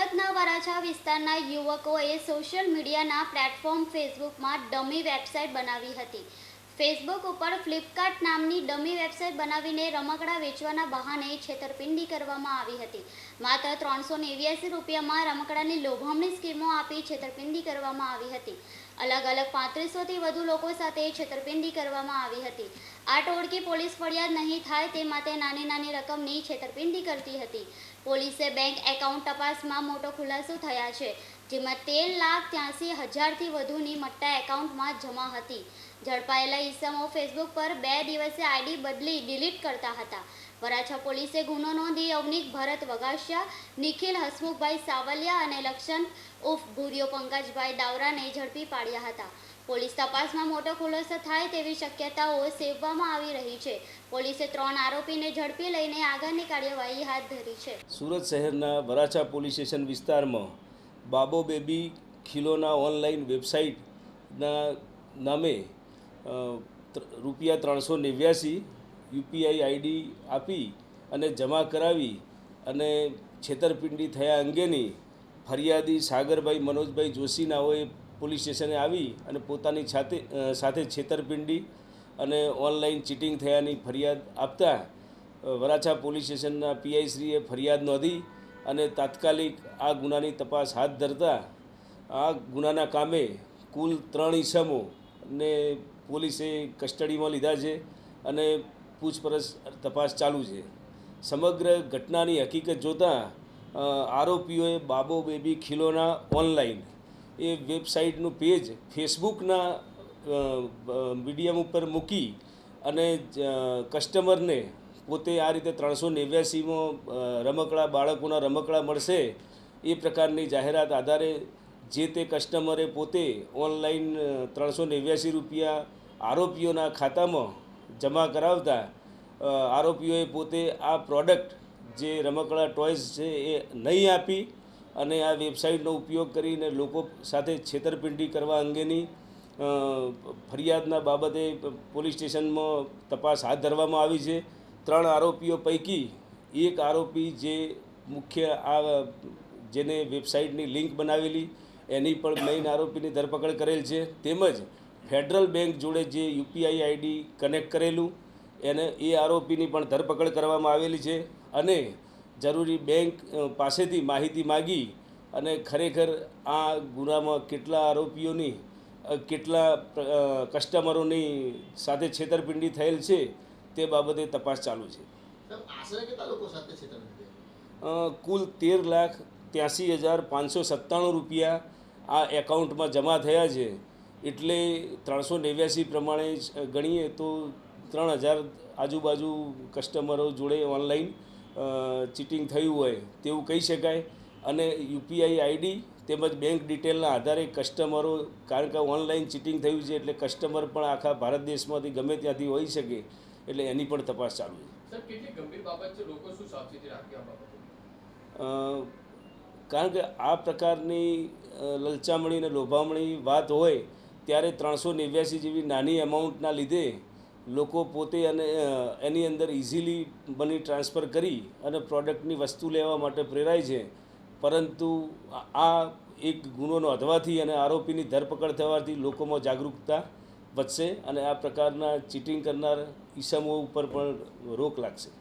સુરતના વરાછા વિસ્તારના યુવકોએ સોશિયલ મીડિયાના પ્લેટફોર્મ ફેસબુકમાં ડમી વેબસાઇટ બનાવી હતી. ફેસબુક ઉપર ફ્લિપકાર્ટ નામની ડમી વેબસાઇટ બનાવીને રમકડા વેચવાના બહાને છેતરપિંડી કરવામાં આવી હતી. માત્ર ત્રણસો નેવ્યાસી રૂપિયામાં રમકડાની લોભામણી સ્કીમો આપી છેતરપિંડી કરવામાં આવી હતી. અલગ અલગ પાંત્રીસોથી વધુ લોકો સાથે છેતરપિંડી કરવામાં આવી હતી. આ ટોળકી પોલીસ ફરિયાદ નહીં થાય તે માટે નાની નાની રકમની છેતરપિંડી કરતી હતી. પોલીસે બેંક એકાઉન્ટ તપાસમાં મોટો ખુલાસો થયા છે, જેમાં તેર લાખ ત્યાંસી હજારથી વધુની મટ્ટા એકાઉન્ટમાં જમા હતી. ઝડપાયેલા ઈસમો ફેસબુક પર બે દિવસે આઈડી બદલી ડિલીટ કરતા હતા. વરાછા પોલીસે ગુનો નોંધી અવનિક ભરત વગાસિયા, નિખિલ હસમુખભાઈ સાવલિયા અને લક્ષણ ઉફ ભૂરિયો પંકજભાઈ દાવરાને ઝડપી પાડ્યા હતા. પોલીસ તપાસમાં મોટો ખુલાસો થાય તેવી શક્યતાઓ સેવવામાં આવી રહી છે. પોલીસે ત્રણ આરોપીને ઝડપી લઈને આગળની કાર્યવાહી હાથ ધરી છે. સુરત શહેરના વરાછા પોલીસ સ્ટેશન વિસ્તારમાં બાબો બેબી ખીલોના ઓનલાઈન વેબસાઇટના નામે રૂપિયા ત્રણસો નેવ્યાસી યુપીઆઈ આઈડી આપી અને જમા કરાવી અને છેતરપિંડી થયા અંગેની ફરિયાદી સાગરભાઈ મનોજભાઈ જોશીનાઓએ પોલીસ સ્ટેશને આવી અને પોતાની સાથે સાથે છેતરપિંડી અને ઓનલાઈન ચીટિંગ થયાની ફરિયાદ આપતા વરાછા પોલીસ સ્ટેશનના પીઆઈશ્રીએ ફરિયાદ નોંધી અને તાત્કાલિક આ ગુનાની તપાસ હાથ ધરતા, આ ગુનાના કામે કુલ ત્રણ ઈસમો ને પોલીસે કસ્ટડીમાં લીધા છે અને પૂછપરછ તપાસ ચાલુ છે. સમગ્ર ઘટનાની હકીકત જોતાં આરોપીઓએ બાબો બેબી ખીલોના ઓનલાઈન એ વેબસાઇટનું પેજ ફેસબુકના મીડિયમ ઉપર મૂકી અને કસ્ટમરને પોતે આ રીતે ત્રણસો નેવ્યાસીમાં રમકડા, બાળકોના રમકડા મળશે એ પ્રકારની જાહેરાત આધારે જે તે કસ્ટમરે પોતે ઓનલાઈન ત્રણસો નેવ્યાસી રૂપિયા આરોપીઓના ખાતામાં જમા કરાવતા આરોપીઓએ પોતે આ પ્રોડક્ટ જે રમકડા ટોયસ છે એ નહીં આપી અને આ વેબસાઇટનો ઉપયોગ કરીને લોકો સાથે છેતરપિંડી કરવા અંગેની ફરિયાદના બાબતે પોલીસ સ્ટેશનમાં તપાસ હાથ ધરવામાં આવી છે. ત્રણ આરોપીઓ પૈકી એક આરોપી જે મુખ્ય આ, જેને વેબસાઇટની લિંક બનાવેલી એની પણ મેઇન આરોપીની ધરપકડ કરેલ છે. તેમજ ફેડરલ બેંક જોડે જે યુપીઆઈ આઈડી કનેક્ટ કરેલું એને એ આરોપીની પણ ધરપકડ કરવામાં આવેલી છે અને જરૂરી બેંક પાસેથી માહિતી માગી અને ખરેખર આ ગુનામાં કેટલા આરોપીઓની કેટલા કસ્ટમરોની સાથે છેતરપિંડી થયેલ છે તે બાબતે તપાસ ચાલુ છે. કુલ તેર લાખ ત્યાંસી હજાર પાંચસો સત્તાણું રૂપિયા આ એકાઉન્ટમાં જમા થયા છે એટલે ત્રણસો નેવ્યાસી પ્રમાણે ગણીએ તો ત્રણ હજાર આજુબાજુ કસ્ટમરો જોડે ઓનલાઈન ચીટિંગ થયું હોય તેવું કહી શકાય. અને યુપીઆઈ આઈડી તેમજ બેંક ડિટેલના આધારે કસ્ટમરો કારણ કે ઓનલાઈન ચીટિંગ થયું છે એટલે કસ્ટમર પણ આખા ભારત દેશમાંથી ગમે ત્યાંથી હોઈ શકે એટલે એની પણ તપાસ ચાલુ છે. કારણ કે આ પ્રકારની લલચામણી અને લોભામણી વાત હોય, ત્યારે ત્રણસો નેવ્યાસી જેવી નાની અમાઉન્ટના લીધે લોકો પોતે અને એની અંદર ઇઝીલી મની ટ્રાન્સફર કરી અને પ્રોડક્ટની વસ્તુ લેવા માટે પ્રેરાય છે. પરંતુ આ- એક ગુનો અધવાથી અને આરોપીની ધરપકડ થવાથી લોકોમાં જાગૃતતા વધશે અને આ પ્રકારના ચીટિંગ કરનાર ઈસમો ઉપર પણ રોક લાગશે.